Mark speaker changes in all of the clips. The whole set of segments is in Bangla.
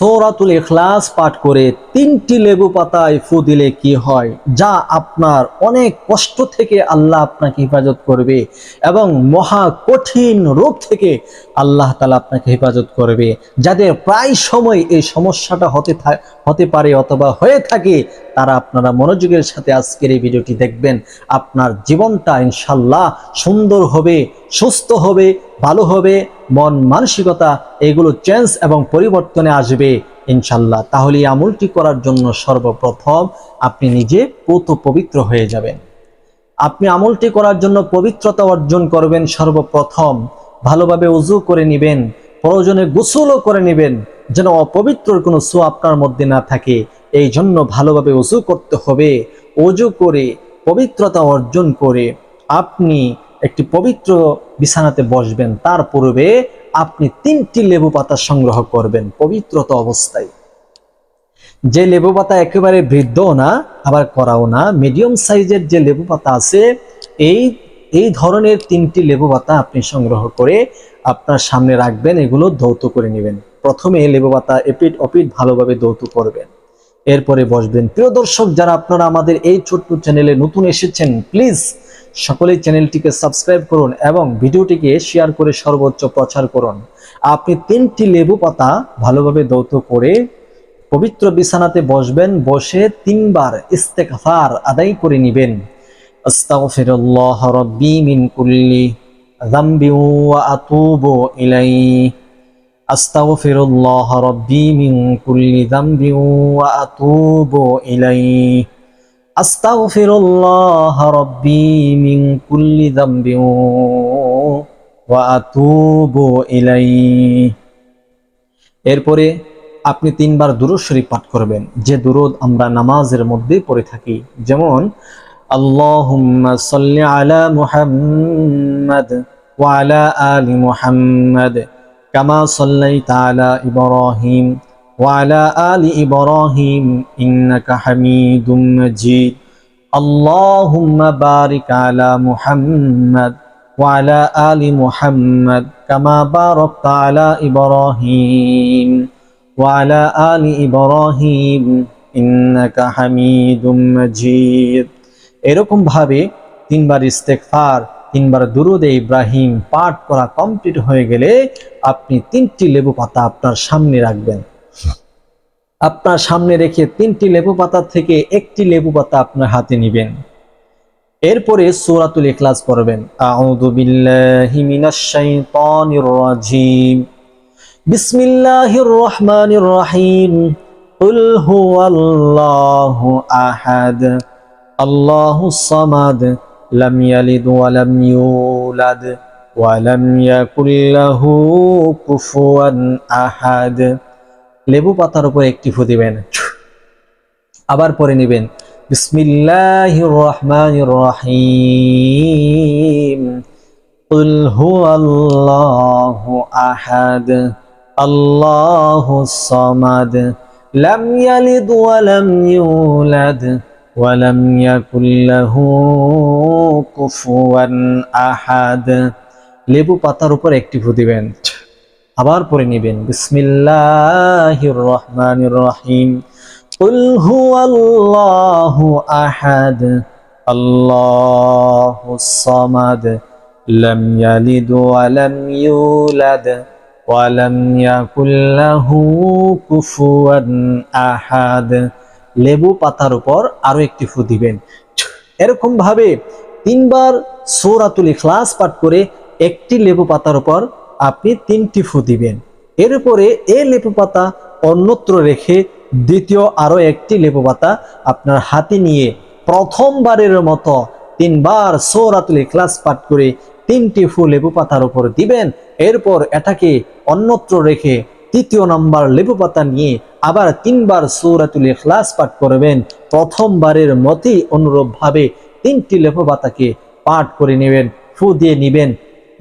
Speaker 1: সৌরাতুল ইখলাস পাঠ করে তিনটি লেবু পাতায় ফু দিলে কি হয়? যা আপনার অনেক কষ্ট থেকে আল্লাহ আপনাকে হেফাজত করবে এবং মহা কঠিন রোগ থেকে আল্লাহ তালা আপনাকে হেফাজত করবে। যাদের প্রায় সময় এই সমস্যাটা হতে হতে পারে অথবা হয়ে থাকে তারা আপনারা মনোযোগের সাথে আজকের এই ভিডিওটি দেখবেন। আপনার জীবনটা ইনশাল্লাহ সুন্দর হবে, সুস্থ হবে, ভালো হবে, মন মানসিকতা এগুলো চেঞ্জ এবং পরিবর্তনে আসবে ইনশাল্লাহ তাহলে এই আমলটি করার জন্য সর্বপ্রথম আপনি নিজে পুত পবিত্র হয়ে যাবেন। আপনি আমলটি করার জন্য পবিত্রতা অর্জন করবেন সর্বপ্রথম। ভালোভাবে উজু করে নেবেন, প্রয়োজনে গোসলও করে নেবেন, যেন অপবিত্রর কোনো সু আপনার মধ্যে না থাকে। এই জন্য ভালোভাবে উজু করতে হবে। উজু করে পবিত্রতা অর্জন করে আপনি একটি পবিত্র বিছানাতে বসবেন। তার পূর্বে আপনি তিনটি লেবু পাতা সংগ্রহ করবেন পবিত্রতা অবস্থায়। যে লেবু পাতা একেবারে বৃদ্ধও না, আবার করাও না মিডিয়াম সাইজের যে লেবু পাতা আছে, এই এই ধরনের তিনটি লেবু পাতা আপনি সংগ্রহ করে আপনার সামনে রাখবেন, এগুলো দৌত করে নেবেন। প্রথমে লেবু পাতা এপিট অপিট ভালোভাবে দৌত করবেন। এরপরে বসবেন। প্রিয় দর্শক, যারা আপনারা আমাদের এই ছোট্ট চ্যানেলে নতুন এসেছেন প্লিজ সকলেই চ্যানেলটিকে সাবস্ক্রাইব করুন এবং ভিডিওটিকে শেয়ার করে সর্বোচ্চ প্রচার করুন। আপনি তিনটি লেবু পাতা ভালোভাবে দৌত করে পবিত্র বিছানাতে বসবেন, বসে তিনবার ইস্তেকফার আদায় করে নেবেন। আস্তাগফিরুল্লাহ রাব্বি মিন কুল্লি যামবি ওয়া আতুবু ইলাইহি। আস্তাগফিরুল্লাহ রাব্বি মিন কুল্লি যামবি ওয়া আতুবু ইলাইহি। আস্তাগফিরুল্লাহ রাব্বি মিন কুল্লি যামবি ওয়া আতুবু ইলাইহি। এরপরে আপনি তিনবার দুরুদ শরীফ পাঠ করবেন। যে দুরুদ আমরা নামাজের মধ্যে পড়ে থাকি, যেমন, আল্লাহুম্মা সাল্লি আলা মুহাম্মাদ ওয়া আলা আলি মুহাম্মাদ। কামা সাল্লাইতা আলা ইব্রাহিম ওয়া আলা আলি ইব্রাহিম ইন্নাকা হামিদুম মাজিদ আল্লাহুম্মা বারিক আলা মুহাম্মাদ وعلى آل محمد كما باركت على إبراهيم وعلى آل إبراهيم إنك حميد مجيد এরকম ভাবে তিনবার ইস্তেগফার তিনবার দুরুদে ইব্রাহিম পাঠ করা কমপ্লিট হয়ে গেলে আপনি তিনটি লেবু পাতা আপনার সামনে রাখবেন। আপনার সামনে রেখে তিনটি লেবু পাতা থেকে একটি লেবু পাতা আপনার হাতে নেবেন। এরপরে সূরাতুল ইখলাস পড়বেন। আউযু বিল্লাহি মিনাশ শাইতানির রাজিম। বিসমিল্লাহির রহমানির রহিম। কুল হুয়াল্লাহু আহাদ। আল্লাহুস সামাদ। লাম ইয়ালিদ ওয়া লাম ইউলাদ ওয়া লাম ইয়াকুল লাহু কুফুয়ান আহাদ লেবু পাতার উপর একটি ফু দিবেন আবার পরে নেবেন বিসমিল্লাহির রহমানির রহিম قل هو الله أحد الله الصمد لم يلد ولم يولد ولم يكن له كفوا أحد লেবু পাতার উপর একটি ফু দিবেন আবার পরে নেবেন বিসমিল্লাহির রহমানির রহিম قل هو الله أحد الله الصمد لم يلد ولم يولد ولم يكن له كفوا أحد লেবু পাতার উপর আরও একটি ফু দিবেন। এরকম ভাবে তিনবার সূরাতুল ইখলাস পাঠ করে একটি লেবু পাতার উপর আপনি তিনটি ফু দিবেন। এরপরে এই লেবু পাতা অন্যত্র রেখে দ্বিতীয় আরও একটি লেবু পাতা আপনার হাতে নিয়ে প্রথমবারের মতো তিনবার সৌরাতুল ইখলাস পাঠ করে তিনটি ফু লেবু পাতার উপর দিবেন। এরপর এটাকে অন্যত্র রেখে তৃতীয় নম্বর লেবু পাতা নিয়ে আবার তিনবার সৌরাতুল ইখলাস পাঠ করবেন। প্রথমবারের মতই অনুরূপভাবে তিনটি লেবু পাতাকে পাঠ করে নেবেন, ফু দিয়ে নিবেন।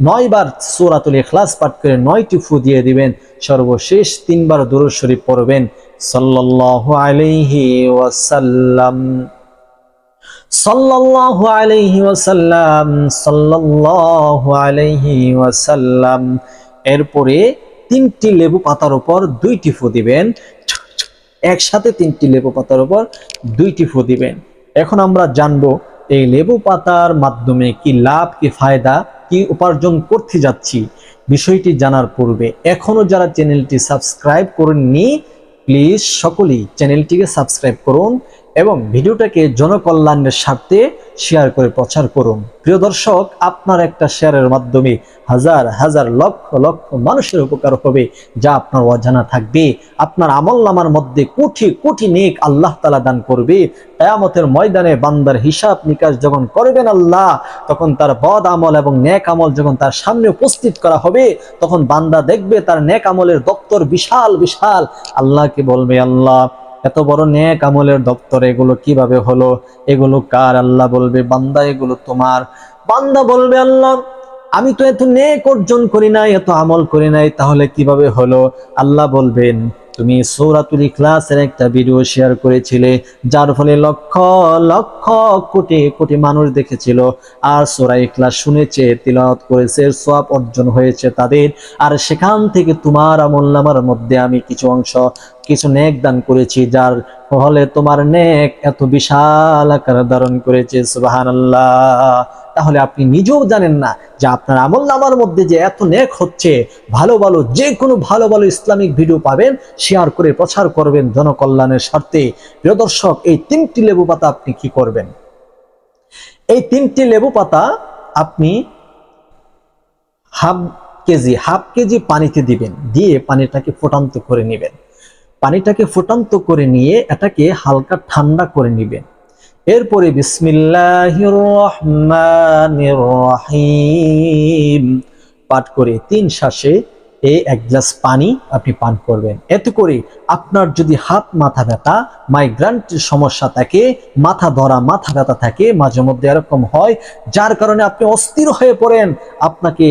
Speaker 1: নয়বার সূরাতুল ইখলাস পাঠ করে নয়টি ফু দিয়ে দিবেন। সর্বশেষ তিনবার দুরূদ পড়বেন। সাল্লাল্লাহু আলাইহি ওয়াসাল্লাম। সাল্লাল্লাহু আলাইহি ওয়াসাল্লাম। সাল্লাল্লাহু আলাইহি ওয়াসাল্লাম। এরপরে তিনটি লেবু পাতার উপর দুইটি ফু দিবেন। একসাথে তিনটি লেবু পাতার উপর দুইটি ফু দিবেন। এখন আমরা জানব এই লেবু পাতার মাধ্যমে কি লাভ, কি ফায়দা, কি উপার্জন করতে যাচ্ছি। বিষয়টি জানার পূর্বে এখনও যারা চ্যানেলটি সাবস্ক্রাইব করেননি, প্লিজ সকলেই চ্যানেলটিকে সাবস্ক্রাইব করুন। এবং ভিডিওটাকে জনকল্যাণের স্বার্থে শেয়ার করে প্রচার করুন। প্রিয় দর্শক, আপনার একটা শেয়ারের মাধ্যমে হাজার হাজার, লক্ষ লক্ষ মানুষের উপকার হবে, যা আপনার অজানা থাকবে। আপনার আমল নামার মধ্যে কোটি কোটি নেক আল্লাহ তালা দান করবে। কেয়ামতের ময়দানে বান্দার হিসাব নিকাশ যখন করবেন আল্লাহ, তখন তার বদ আমল এবং নেক আমল যখন তার সামনে উপস্থিত করা হবে, তখন বান্দা দেখবে তার নেক আমলের দপ্তর বিশাল বিশাল। আল্লাহকে বলবে, আল্লাহ এত বড় নেক আমলের দপ্তর, এগুলো কীভাবে হলো? এগুলো কার? আল্লাহ বলবে, বান্দা, এগুলো তোমার। বান্দা বলবে, আল্লাহ, আমি তো এত নেক অর্জন করি নাই, এত আমল করি নাই, তাহলে কীভাবে হলো? আল্লাহ বলবেন তুমি সৌরাতুল ইখলাসের একটা ভিডিও শেয়ার করেছিলে, যার ফলে লক্ষ লক্ষ কোটি কোটি মানুষ দেখেছিল। আর সোরা ইখলাস শুনেছে, তিলাওয়াত করেছে, সওয়াব অর্জন হয়েছে তাদের। আর সেখান থেকে তোমার আমল নামার মধ্যে আমি কিছু অংশ, কিছু নেক দান করেছি, যার ফলে তোমার নেক এত বিশাল আকার ধারণ করেছে, সুবহানাল্লাহ। তাহলে আপনি নিজেও জানেন না যে আপনার আমল নামার মধ্যে যে এত নেক হচ্ছে, ভালো ভালো, যে কোনো ভালো ভালো ইসলামিক ভিডিও পাবেন শেয়ার করে প্রচার করবেন জনকল্যাণের স্বার্থে। প্রিয় দর্শক, এই তিনটি লেবু পাতা আপনি কি করবেন? এই তিনটি লেবু পাতা আপনি হাফ কেজি হাফ কেজি পানিতে দিবেন, দিয়ে পানিটাকে ফোটান্ত করে নেবেন। পানিটাকে ফোটান্ত করে নিয়ে এটাকে হালকা ঠান্ডা করে নেবেন। এরপরে বিসমিল্লাহির রহিম পাঠ করে তিন শ্বাসে এই এক গ্লাস পানি আপনি পান করবেন। এতে করে আপনার যদি হাত মাথা ব্যথা মাইগ্রান্টের সমস্যা থাকে, মাথা ধরা, মাথা ব্যথা থাকে মাঝে মধ্যে এরকম হয়, যার কারণে আপনি অস্থির হয়ে পড়েন, আপনাকে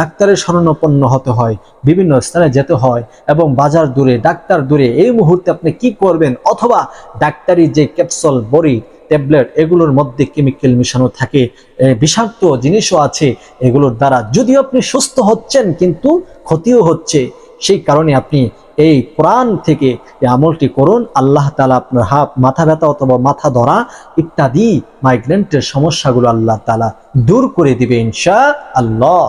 Speaker 1: ডাক্তারের শরণাপন্ন হতে হয়, বিভিন্ন স্থানে যেতে হয় এবং বাজার দূরে, ডাক্তার দূরে এই মুহূর্তে আপনি কি করবেন? অথবা ডাক্তারি যে ক্যাপসুল, বড়ি, ট্যাবলেট, এগুলোর মধ্যে কেমিক্যাল মিশানো থাকে বিষাক্ত জিনিসও আছে, এগুলোর দ্বারা যদিও আপনি সুস্থ হচ্ছেন কিন্তু ক্ষতিও হচ্ছে। সেই কারণে আপনি এই কোরআন থেকে আমলটি করুন। আল্লাহ তালা আপনার হাত, মাথা ব্যথা অথবা মাথা ধরা ইত্যাদি মাইগ্রেন্টের সমস্যাগুলো আল্লাহ তালা দূর করে দিবে ইনশা আল্লাহ